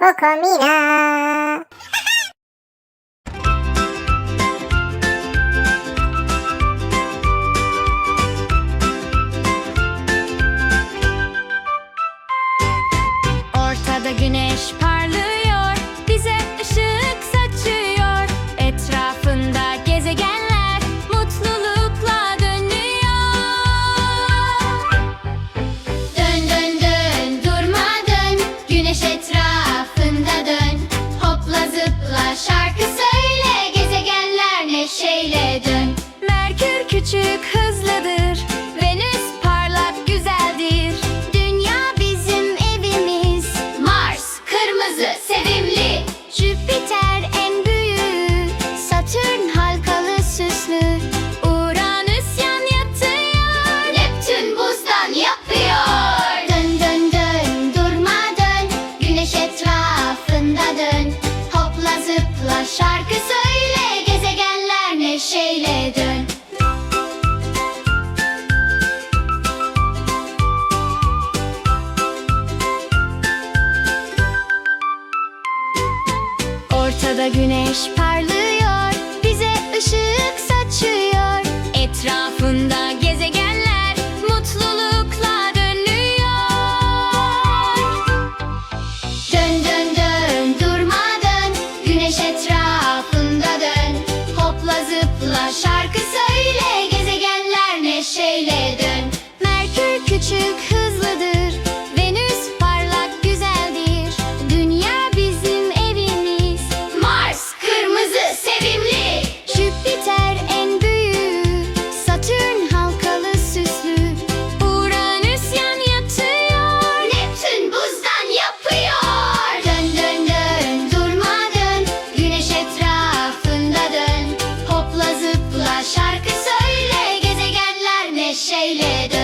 ここなら özledim Doğuda güneş parlıyor Bize ışık saçıyor. Etrafında gezegenler Mutlulukla dönüyor. Dön dön dön durma dön. Güneş etrafında Shaded.